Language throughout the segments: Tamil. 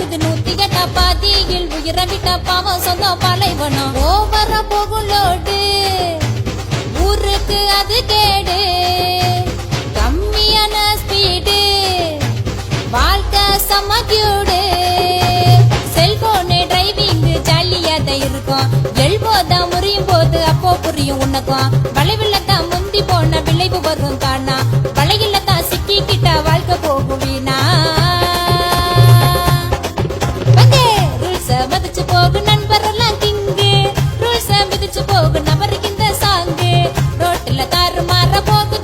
நடக்குது நூத்தி எட்டா பாதியில் உயிரை விட்ட பாவம் சொந்தம் பாலைவனம் ஓவர போகும் லோடு. ஊருக்கு அது கேடு. கம்மியான ஸ்பீடு. வாழ்க்கை சமக்கியூடு செல்போனு டிரைவிங் ஜாலியா தான் இருக்கும். தான் முறியும் போது அப்போ புரியும் உனக்கும். வளைவில் தான் முந்தி போன விளைவு வரும் தானா. வளையில தான் சிக்கிக்கிட்ட வாழ்க்கை போகும் வீணா. போகு நண்பரெல்லாம் கிங்கு ரூல்ஸ மிதிச்சு போகு நபருக்கு இந்த சாங்கு ரோட்டுல தாறு மாற போகுது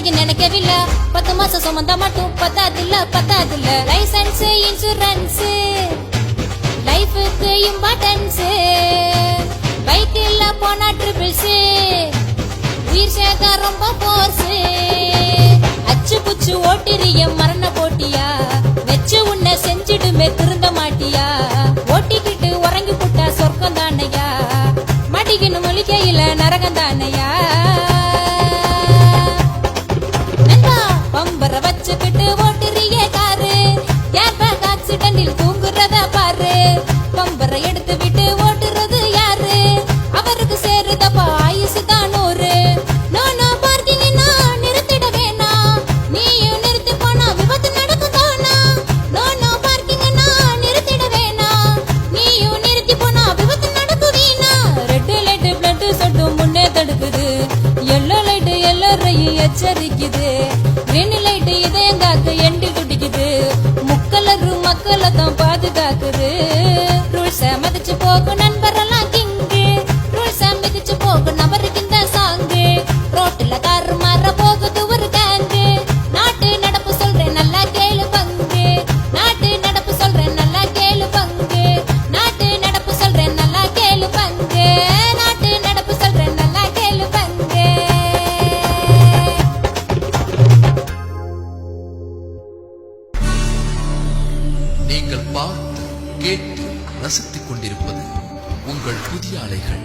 மத்தத்தையும் நினைக்கவில்லை. பத்து மாசம் சுமந்தா மட்டும் பத்தாதில்ல. பத்தாதில்ல லைசன்ஸ் இன்சூரன்ஸ் லைஃபுக்கு இம்பார்ட்டன்ஸ் பைக்கில் போனா ட்ரிபிள்ஸ் உயிர் சேர்க்க ரொம்ப போர்ஸ் அச்சு புச்சு ஓட்டிரிய மரண வச்சுக்கிட்டு ஓட்டுறிய காரு. ஏர் பேக் ஆக்சிடென்டில் தூங்குறத பாரு. பம்பர எடுத்து விட்டு ஓட்டுறது யாரு? அவருக்கு சேருதப்பா ஆயுசு தான் நூறு. நோ நோ பார்க்கிங்னா நிறுத்திட வேணாம் நீயும் நிறுத்தி போனா விபத்து நடக்கும் தானா நோ நோ பார்க்கிங்னா நிறுத்திட வேணாம் நீயும் நிறுத்தி போனா விபத்து நடக்கும் வீணா ரெட் லைட் பிளட் சொட்டு முன்னே தடுக்குது. எல்லோ லைட் எல்லாரையும் எச்சரிக்குது. முக்கலரு தான் பாதுகாக்குது. நீங்கள் பார்த்து கேட்டு ரசித்துக் கொண்டிருப்பது உங்கள் புதிய அலைகள்